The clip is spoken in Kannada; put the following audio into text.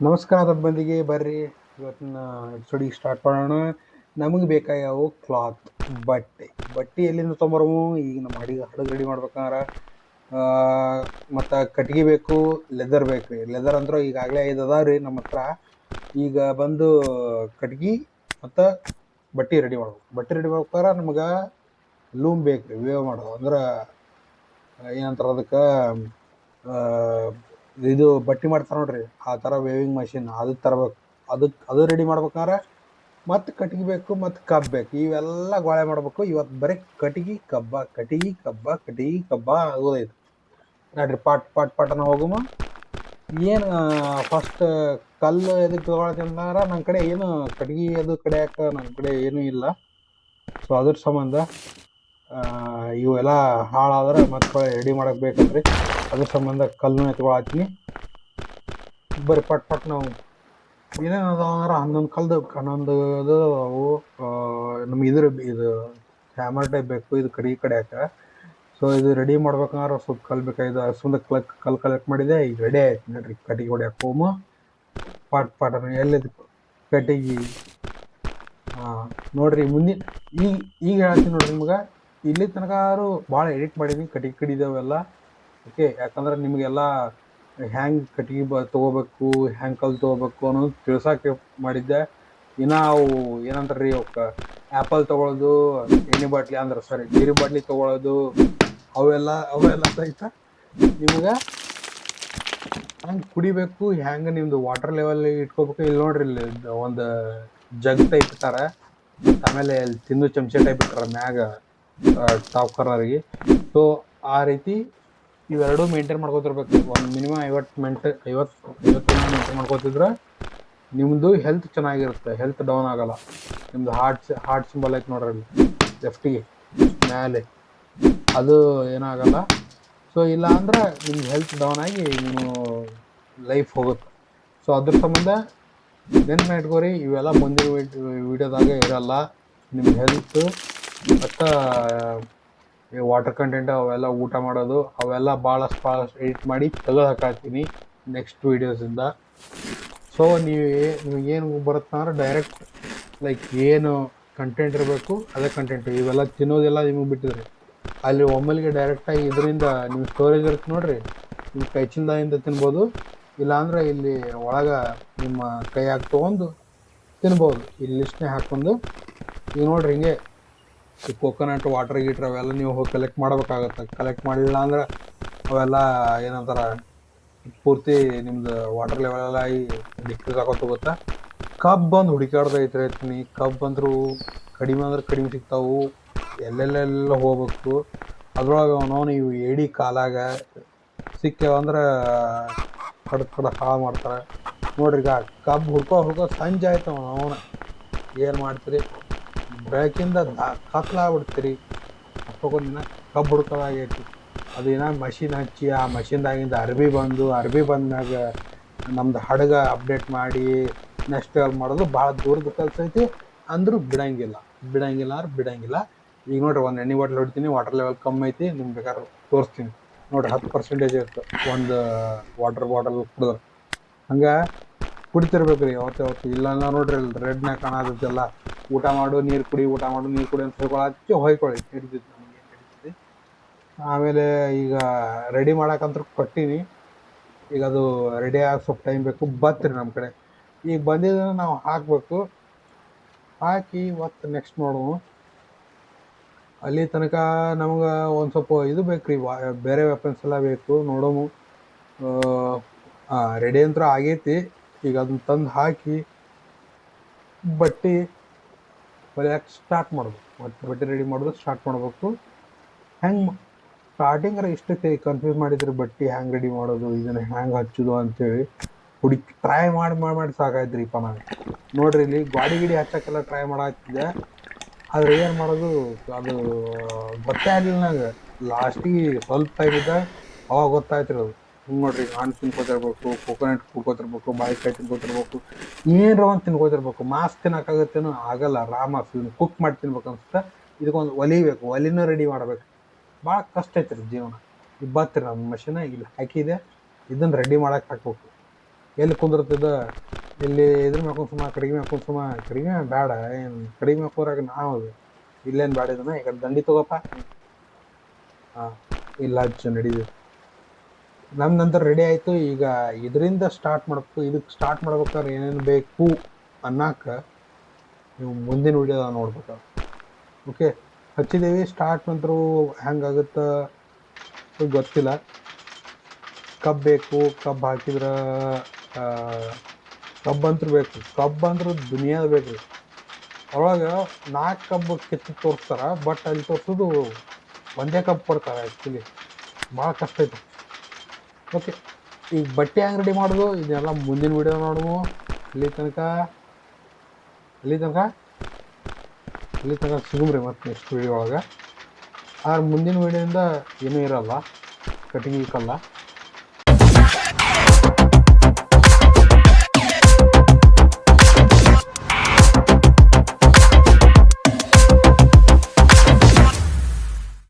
ನಮಸ್ಕಾರ ತಮ್ಮಂದಿಗೆ ಮಂದಿಗೆ ಬರ್ರಿ. ಇವತ್ತಿನ ಎಪಿಸೋಡಿಗೆ ಸ್ಟಾರ್ಟ್ ಮಾಡೋಣ. ನಮಗೆ ಬೇಕಾಗ್ಯಾವು ಕ್ಲಾತ್ ಬಟ್ಟೆ. ಬಟ್ಟೆ ಎಲ್ಲಿಂದ ತೊಂಬರವು ಈಗ ನಮ್ಮ ಅಡಿಗೆ ಹಡಗು ರೆಡಿ ಮಾಡ್ಬೇಕಂದ್ರೆ. ಮತ್ತು ಕಟ್ಗೆ ಬೇಕು ಲೆದರ್ ಬೇಕು. ರೀ ಲೆದರ್ ಅಂದ್ರೆ ಈಗಾಗಲೇ ಐದು ಅದಾವ ರೀ ನಮ್ಮ ಹತ್ರ. ಈಗ ಬಂದು ಕಟ್ಗೆ ಮತ್ತು ಬಟ್ಟೆ ರೆಡಿ ಮಾಡ್ಬೇಕು. ಬಟ್ಟೆ ರೆಡಿ ಮಾಡ್ಬೇಕಾರ ನಮ್ಗೆ ಲೂಮ್ ಬೇಕು ರೀ ವೇವ್ ಮಾಡೋದು. ಅಂದ್ರೆ ಏನಂತಾರೆ ಅದಕ್ಕೆ ಇದು ಬಟ್ಟೆ ಮಾಡ್ತಾರೆ ನೋಡ್ರಿ, ಆ ಥರ ವೇವಿಂಗ್ ಮಷಿನ್ ಅದು ತರಬೇಕು ಅದಕ್ಕೆ ಅದು ರೆಡಿ ಮಾಡ್ಬೇಕಾದ್ರೆ ಮತ್ತು ಕಟ್ಗೆ ಬೇಕು, ಮತ್ತು ಕಬ್ಬು ಬೇಕು, ಇವೆಲ್ಲ ಗೋಳೆ ಮಾಡ್ಬೇಕು. ಇವತ್ತು ಬರೀ ಕಟ್ಗೆ, ಕಬ್ಬ ಕಟ್ಗೆ ಕಬ್ಬ ಕಟ್ಗೆ, ಕಬ್ಬ ಆಗೋದೈತೆ ನೋಡ್ರಿ, ಪಾಟ್ ಪಾಟ್ ಪಾಟನ ಹೋಗುಮ. ಏನು ಫಸ್ಟ್ ಕಲ್ಲು ಎದಕ್ಕೆ ತೊಗೊಳತ್ತೀನಿ ಅಂದ್ರೆ ನನ್ನ ಕಡೆ ಏನು ಕಟ್ಗೆ ಅದು ಕಡಿಯಾಕ ನನ್ನ ಕಡೆ ಏನೂ ಇಲ್ಲ. ಸೊ ಅದ್ರ ಸಂಬಂಧ ಇವೆಲ್ಲ ಹಾಳಾದ್ರೆ ಮತ್ತೆ ರೆಡಿ ಮಾಡಕ್ಕೆ ಬೇಕಂದ್ರಿ ಅದ್ರ ಸಂಬಂಧ ಕಲ್ಲು ಎತ್ಕೊಳತ್ತೀನಿ ಬರೀ ಪಟ್ ಪಟ್ ನಾವು ಏನೇನು ಅದಾವ ಅಂದ್ರೆ ಹನ್ನೊಂದು ಕಲ್ದು ಹನ್ನೊಂದು ಅದು ಅವು ನಮ್ಗೆ ಇದ್ರ ಇದು ಹ್ಯಾಮರ್ ಟೈಪ್ ಬೇಕು, ಇದು ಕಡಿ ಕಡಿಯಾಕ ಸೊ ಇದು ರೆಡಿ ಮಾಡ್ಬೇಕಂದ್ರೆ ಸ್ವಲ್ಪ ಕಲ್ಲು ಬೇಕಾಗಿದೆ ಸಂಬಂಧ ಕಲ್ ಕಲ್ಲು ಕಲೆಕ್ಟ್ ಮಾಡಿದೆ, ಈಗ ರೆಡಿ ಆಯ್ತು ನೋಡ್ರಿ. ಕಟ್ಟಿಗೆ ಹೊಡ್ಯಾಕ ಹೋಮು. ಪಾಟ್ ಪಾಟ್ ಎಲ್ಲಿದ್ದು ಕಟ್ಟಿಗೆ ಹಾಂ ನೋಡ್ರಿ ಮುಂದಿನ ಈಗ ಈಗ ಹೇಳ್ತೀನಿ ನೋಡ್ರಿ ನಿಮ್ಗೆ. ಇಲ್ಲಿ ತನಕ ಭಾಳ ಎಡಿಟ್ ಮಾಡಿದೀನಿ, ಕಟ್ಟಿಗೆ ಕಡಿದವೆಲ್ಲ ಓಕೆ, ಯಾಕಂದ್ರೆ ನಿಮಗೆಲ್ಲ ಹ್ಯಾಂಗ್ ಕಟ್ಟಿಗೆ ಬ, ತೊಗೋಬೇಕು, ಹ್ಯಾಂಗ್ ಕಲ್ಲು ತೊಗೋಬೇಕು ಅನ್ನೋದು ತಿಳ್ಸಕ್ಕೆ ಮಾಡಿದ್ದೆ. ಇನ್ನು ಅವು ಏನಂತಾರೆ ರೀ ಅವಕ್ಕೆ ಆ್ಯಪಲ್ ತೊಗೊಳೋದು, ಎಣ್ಣೆ ಬಾಟ್ಲಿ ಅಂದ್ರೆ ಸಾರಿ ನೀರು ಬಾಟ್ಲಿ ತೊಗೊಳೋದು, ಅವೆಲ್ಲ ಅವೆಲ್ಲ ಸಹಿತ ನಿಮ್ಗೆ ಹ್ಯಾಂಗೆ ಕುಡಿಬೇಕು, ಹ್ಯಾಂಗೆ ನಿಮ್ದು ವಾಟರ್ ಲೆವೆಲ್ ಇಟ್ಕೋಬೇಕು, ಇಲ್ಲಿ ನೋಡ್ರಿ, ಇಲ್ಲಿ ಒಂದು ಜಗ್ ಟೈಪ್ ಇಟ್ಟಾರೆ. ಆಮೇಲೆ ಇಲ್ಲಿ ತಿನ್ನು ಚಮಚೆ ಟೈಪ್ ಇಟ್ಟಾರೆ ಮ್ಯಾಗ ಟಾಪ್ ಕರ್ನರ್ಗೆ ಸೊ ಆ ರೀತಿ ಇವೆರಡೂ ಮೇಂಟೈನ್ ಮಾಡ್ಕೊತಿರ್ಬೇಕು. ಒಂದು ಮಿನಿಮಮ್ ಐವತ್ತು ಮೆಂಟ್ ಐವತ್ತು ಐವತ್ತು ಮೇಂಟೈನ್ ಮಾಡ್ಕೋತಿದ್ರೆ ನಿಮ್ಮದು ಹೆಲ್ತ್ ಚೆನ್ನಾಗಿರುತ್ತೆ. ಹೆಲ್ತ್ ಡೌನ್ ಆಗಲ್ಲ. ನಿಮ್ದು ಹಾರ್ಟ್ ಹಾರ್ಟ್ ಸಿಂಬಲ್ ಐತೆ ನೋಡ್ರಿ ಲೆಫ್ಟಿಗೆ ಮೇಲೆ ಅದು ಏನಾಗಲ್ಲ. ಸೊ ಇಲ್ಲ ಅಂದ್ರೆ ಹೆಲ್ತ್ ಡೌನ್ ಆಗಿ ನೀವು ಲೈಫ್ ಹೋಗುತ್ತೆ. ಸೊ ಅದ್ರ ಸಂಬಂಧ ನೆನ್ಪು ಇಟ್ಕೋರಿ ಇವೆಲ್ಲ ಮುಂದಿನ ವಿಡಿಯೋದಾಗ ಇರಲ್ಲ. ನಿಮ್ಮ ಹೆಲ್ತ್ ಮತ್ತು ವಾಟರ್ ಕಂಟೆಂಟ್ ಅವೆಲ್ಲ ಊಟ ಮಾಡೋದು, ಅವೆಲ್ಲ ಭಾಳಷ್ಟು ಭಾಳಷ್ಟು ಎಡಿಟ್ ಮಾಡಿ ತೆಗೆದು ಹಾಕಾತೀನಿ ನೆಕ್ಸ್ಟ್ ವೀಡಿಯೋಸಿಂದ ಸೊ ನೀವು ಏನು ಬರುತ್ತೆ ಅಂದ್ರೆ ಡೈರೆಕ್ಟ್ ಲೈಕ್ ಏನು ಕಂಟೆಂಟ್ ಇರಬೇಕು, ಅದೇ ಕಂಟೆಂಟ್ ಇವೆಲ್ಲ ತಿನ್ನೋದೆಲ್ಲ ನಿಮಗೆ ಬಿಟ್ಟಿದ್ರಿ. ಅಲ್ಲಿ ಒಮ್ಮೆಲಿಗೆ ಡೈರೆಕ್ಟಾಗಿ ಇದರಿಂದ ನಿಮ್ಮ ಸ್ಟೋರೇಜ್ ಇರುತ್ತೆ ನೋಡಿರಿ ನಿಮ್ಮ ಕೈ ತಿನ್ಬೋದು. ಇಲ್ಲಾಂದ್ರೆ ಇಲ್ಲಿ ಒಳಗೆ ನಿಮ್ಮ ಕೈ ಹಾಕಿ ತೊಗೊಂಡು ತಿನ್ಬೋದು. ಇಲ್ಲಿ ಲಿಸ್ಟ್ನೇ ಹಾಕ್ಕೊಂಡು. ಈಗ ನೋಡ್ರಿ ಹಿಂಗೆ ಈ ಕೋಕೋನಟ್ ವಾಟರ್ ಗೀಟ್ರ್ ಅವೆಲ್ಲ ನೀವು ಹೋಗಿ ಕಲೆಕ್ಟ್ ಮಾಡ್ಬೇಕಾಗತ್ತೆ. ಕಲೆಕ್ಟ್ ಮಾಡಿಲ್ಲ ಅಂದ್ರೆ ಅವೆಲ್ಲ ಏನಂತಾರ, ಪೂರ್ತಿ ನಿಮ್ದು ವಾಟರ್ ಲೆವೆಲ್ ಎಲ್ಲ ಈ ಡಿಕ್ರೀಸ್ ಆಗೋತ್ ಹೋಗುತ್ತೆ? ಕಬ್ಬು ಬಂದು ಹುಡುಕಾಡ್ದ ಐತೆ ರೈತನಿ ಕಬ್ಬು ಅಂದ್ರು ಕಡಿಮೆ ಅಂದ್ರೆ ಕಡಿಮೆ ಸಿಗ್ತಾವು. ಎಲ್ಲೆಲ್ಲೆಲ್ಲ ಹೋಗ್ಬೇಕು. ಅದ್ರೊಳಗೆ ಅವನವನು ಇವು ಏಡಿ ಕಾಲಾಗ ಸಿಕ್ಕ್ಯಾವ ಅಂದ್ರೆ ಕಡ್ದ ಕಡ್ ಹಾಳು ಮಾಡ್ತಾರೆ. ನೋಡ್ರಿ ಈಗ ಕಬ್ಬು ಹುಡ್ಕೋ ಹುಡ್ಕೋ ಸಂಜೆ ಆಯ್ತು ಅವನ. ಏನು ಮಾಡ್ತೀರಿ? ಬೆಳಕಿಂದ ಕತ್ಲಾಗ್ಬಿಡ್ತೀರಿ ದಿನ ಕಬ್ಬು ಹುಡ್ಕೋದಾಗೈತಿ ಅದು ಏನೋ ಮಷಿನ್ ಹಚ್ಚಿ, ಆ ಮಷಿನ್ದಾಗಿಂದ ಅರ್ಬಿ ಬಂದು, ಅರ್ಬಿ ಬಂದಾಗ ನಮ್ದು ಹಡಗ ಅಪ್ಡೇಟ್ ಮಾಡಿ, ನೆಕ್ಸ್ಟ್ ಮಾಡೋದು ಭಾಳ ದೂರದ ಕೆಲಸ ಐತಿ. ಅಂದರೂ ಬಿಡಂಗಿಲ್ಲ. ಬಿಡಂಗಿಲ್ಲ ಅಂದ್ರೆ ಬಿಡಂಗಿಲ್ಲ. ಈಗ ನೋಡ್ರಿ ಒಂದು ಎಣ್ಣೆ ಬಾಟ್ಲ್ ಹೊಡಿತೀನಿ ವಾಟರ್ ಲೆವೆಲ್ ಕಮ್ಮಿ ಐತಿ, ನಿಮ್ಗೆ ಬೇಕಾದ್ರೆ ತೋರಿಸ್ತೀನಿ. ನೋಡ್ರಿ ಹತ್ತು ಪರ್ಸೆಂಟೇಜ್ ಇತ್ತು ಒಂದು ವಾಟರ್ ಬಾಟಲ್ ಕುಡಿದ್ರೆ ಹಂಗೆ ಕುಡಿತಿರ್ಬೇಕು ರೀ ಯಾವತ್ತು. ಅವತ್ತು ಇಲ್ಲ ನೋಡ್ರಿ ರೆಡ್ನಾಗ ಕಾಣತೈತೆಲ್ಲ ಊಟ ಮಾಡು, ನೀರು ಕುಡಿ, ಊಟ ಮಾಡು, ನೀರು ಕುಡಿ ಅಂತ ಹೇಳ್ಕೊಳಕ್ಕೆ ಹೊಯ್ಕೊಳ್ಳಿ, ಹಿಡಿದಿದ್ದು ನಮಗೆ ಹಿಡಿತೈತಿ ಆಮೇಲೆ ಈಗ ರೆಡಿ ಮಾಡಕ್ಕಂತ ಕೊಟ್ಟೀನಿ. ಈಗ ಅದು ರೆಡಿ ಆಗಿ ಸ್ವಲ್ಪ ಟೈಮ್ ಬೇಕು ಬತ್ತೀರಿ ನಮ್ಮ ಕಡೆ. ಈಗ ಬಂದಿದ್ದನ್ನು ನಾವು ಹಾಕಬೇಕು. ಹಾಕಿ ಇವತ್ತು ನೆಕ್ಸ್ಟ್ ನೋಡುವ. ಅಲ್ಲಿ ತನಕ ನಮ್ಗೆ ಒಂದು ಸ್ವಲ್ಪ ಇದು ಬೇಕು ರೀ ಬೇರೆ ವೆಪನ್ಸ್ ಎಲ್ಲ ಬೇಕು, ನೋಡೋಮು. ರೆಡಿ ಅಂತೂ ಆಗೈತಿ. ಈಗ ಅದನ್ನ ತಂದು ಹಾಕಿ, ಬಟ್ಟೆ ಹೊಲಿಯಕ್ಕೆ ಸ್ಟಾರ್ಟ್ ಮಾಡಬೇಕು ಮತ್ತು ಬಟ್ಟೆ ರೆಡಿ ಮಾಡೋದು ಸ್ಟಾರ್ಟ್ ಮಾಡಬೇಕು. ಹೆಂಗೆ ಸ್ಟಾರ್ಟಿಂಗ್ರ ಇಷ್ಟಕ್ಕೆ ಕನ್ಫ್ಯೂಸ್ ಮಾಡಿದ್ರು ಬಟ್ಟೆ ಹ್ಯಾಂಗೆ ರೆಡಿ ಮಾಡೋದು, ಇದನ್ನು ಹ್ಯಾಂಗೆ ಹಚ್ಚೋದು ಅಂತೇಳಿ ಹುಡುಕಿ ಟ್ರೈ ಮಾಡಿ ಮಾಡಿ ಮಾಡಿ ಸಾಕಾಯ್ತ್ರಿಪ್ಪ ನಾನು ನೋಡ್ರಿ ಇಲ್ಲಿ ಗಾಡಿ ಗಿಡಿ ಹಚ್ಚಕ್ಕೆಲ್ಲ ಟ್ರೈ ಮಾಡಾಕ್ತಿದ್ದೆ. ಆದ್ರೆ ಏನು ಮಾಡೋದು, ಅದು, ಗೊತ್ತೇ ಆಗಲಿಲ್ಲ ನಂಗೆ. ಲಾಸ್ಟಿಗೆ ಸ್ವಲ್ಪ ಟೈಮ್ ಇದ್ದ ಅವಾಗ ಗೊತ್ತಾಯ್ತು ಅದು. ಹಿಂಗೆ ನೋಡ್ರಿ ಹಣ್ಣು ತಿನ್ಕೋತಿರ್ಬೇಕು ಕೋಕೋನಟ್ ಕುಡ್ಕೋತಿರ್ಬೇಕು ಬಾಳೆಕಾಯಿ ತಿನ್ಕೋತಿರ್ಬೇಕು, ಏನರ ಒಂದು ತಿನ್ಕೋತಿರ್ಬೇಕು ಮಾಸ್ ತಿನ್ನೋಕ್ಕಾಗತ್ತೇನೋ ಆಗಲ್ಲ ರಾಮ ಕುಕ್ ಮಾಡಿ ತಿನ್ಬೇಕು ಅನ್ಸುತ್ತೆ. ಇದಕ್ಕೊಂದು ಒಲಿಬೇಕು ಒಲಿನೂ ರೆಡಿ ಮಾಡ್ಬೇಕು. ಭಾಳ ಕಷ್ಟ ಐತ್ರಿ ಜೀವನ. ಬತ್ರಿ ನಮ್ಮ ಮಷಿನ ಇಲ್ಲಿ ಹಾಕಿದೆ. ಇದನ್ನು ರೆಡಿ ಮಾಡಕ್ಕೆ ಹಾಕ್ಬೇಕು. ಎಲ್ಲಿ ಕುಂದಿರ್ತದ? ಇಲ್ಲಿ ಇದ್ರ ಮಾಡ್ಕೊಂಡು ಸುಮ್ಮ ಕಡಿಮೆ ಹಾಕೊಂಡು ಸುಮ್ಮ ಕಡಿಮೆ ಬೇಡ, ಏನು ಕಡಿಮೆ ಹಾಕೋರಾಗ ನಾವು ಇಲ್ಲೇನು ಬೇಡ ಇದನ್ನ, ಈಗ ದಂಡಿ ತಗೋಪ್ಪ ಹಾಂ, ಇಲ್ಲ, ಅಜ್ಜು ನಡೀದು ನಮ್ಮ ನಂತರ ರೆಡಿ ಆಯಿತು. ಈಗ ಇದರಿಂದ ಸ್ಟಾರ್ಟ್ ಮಾಡಬೇಕು ಇದಕ್ಕೆ ಸ್ಟಾರ್ಟ್ ಮಾಡ್ಬೇಕಾದ್ರೆ ಏನೇನು ಬೇಕು ಅನ್ನಕ್ಕ ನೀವು ಮುಂದಿನ ವಿಡಿಯೋದಾಗ ನೋಡ್ಬೇಕು. ಓಕೆ ಹಚ್ಚಿದ್ದೀವಿ ಸ್ಟಾರ್ಟ್ ನಂತರ ಹೆಂಗಾಗುತ್ತೆ ಗೊತ್ತಿಲ್ಲ. ಕಬ್ ಬೇಕು, ಕಬ್ ಹಾಕಿದ್ರೆ ಕಬ್ ಅಂತೂ ಬೇಕು. ಕಬ್ ಅಂದ್ರೆ ದುನಿಯಾದ ಬೇಕು ರೀ ಅವಾಗ ನಾಲ್ಕು ಕಬ್ಬು ಕಿತ್ತು ತೋರಿಸ್ತಾರೆ ಬಟ್ ಅಲ್ಲಿ ತೋರಿಸೋದು ಒಂದೇ ಕಬ್ ಕೊಡ್ತಾರೆ ಆ್ಯಕ್ಚುಲಿ ಭಾಳ ಕಷ್ಟ ಐತೆ. ಓಕೆ ಈಗ ಬಟ್ಟೆ ಅಂಗಡಿ ಮಾಡೋದು, ಇದೆಲ್ಲ ಮುಂದಿನ ವಿಡಿಯೋ ನೋಡುವು ಅಲ್ಲಿ ತನಕ ಅಲ್ಲಿ ತನಕ ಅಲ್ಲಿ ತನಕ ಸಿಗುಮ್ರಿ ಮತ್ತೆ ನೆಕ್ಸ್ಟ್ ವಿಡಿಯೋ ಒಳಗೆ. ಆದ್ರೆ ಮುಂದಿನ ವಿಡಿಯೋಯಿಂದ ಏನೂ ಇರಲ್ಲ ಕಟಿಂಗ್ ಇಕ್ಕಲ್ಲ